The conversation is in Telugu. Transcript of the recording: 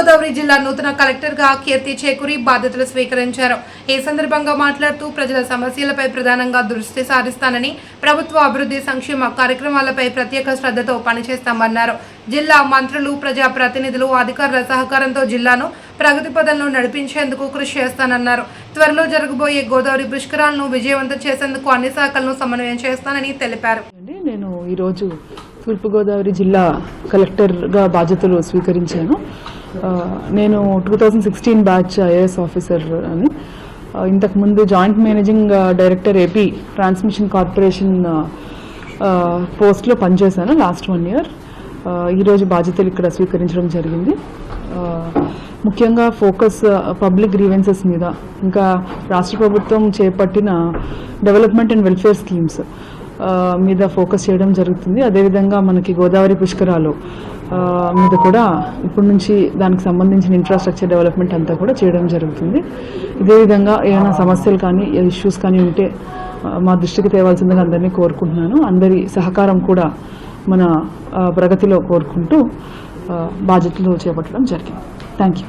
తూర్పుగోదావరి జిల్లా నూతన కలెక్టర్గా కీర్తి చేకూరి బాధ్యతలు స్వీకరించారు. ఈ సందర్భంగా మాట్లాడుతూ ప్రజల సమస్యలపై ప్రధానంగా దృష్టి సారిస్తానని ప్రభుత్వ అభివృద్ధి సంక్షేమ కార్యక్రమాలపై ప్రత్యేక శ్రద్ధతో పనిచేస్తామన్నారు. జిల్లా మంత్రులు ప్రజా ప్రతినిధులు అధికారుల సహకారంతో జిల్లాను ప్రగతి పదంలో నడిపించేందుకు కృషి చేస్తానన్నారు. త్వరలో జరగబోయే గోదావరి పుష్కరాలను విజయవంతం చేసేందుకు అన్ని శాఖలను సమన్వయం చేస్తానని తెలిపారు. నేను ఈరోజు తూర్పుగోదావరి జిల్లా కలెక్టర్గా బాధ్యతలు స్వీకరించాను. Uh, నేను two thousand sixteen batch IAS officer అని. ఇంతకుముందు joint managing director AP transmission corporation పోస్ట్లో పనిచేశాను లాస్ట్ వన్ ఇయర్ ఈరోజు బాధ్యతలు ఇక్కడ స్వీకరించడం జరిగింది. Uh, ముఖ్యంగా ఫోకస్ పబ్లిక్ గ్రీవెన్సెస్ మీద ఇంకా రాష్ట్ర ప్రభుత్వం చేపట్టిన డెవలప్మెంట్ అండ్ వెల్ఫేర్ స్కీమ్స్ మీద ఫోకస్ చేయడం జరుగుతుంది. అదేవిధంగా మనకి గోదావరి పుష్కరాలు మీద కూడా ఇప్పటి నుంచి దానికి సంబంధించిన ఇన్ఫ్రాస్ట్రక్చర్ డెవలప్మెంట్ అంతా కూడా చేయడం జరుగుతుంది. ఇదే విధంగా ఏమైనా సమస్యలు కానీ ఇష్యూస్ కానీ ఉంటే మా దృష్టికి తేవాల్సిందిగా అందరినీ కోరుకుంటున్నాను. అందరి సహకారం కూడా మన ప్రగతిలో కోరుకుంటూ బాధ్యతలు చేపట్టడం జరిగింది. Thank you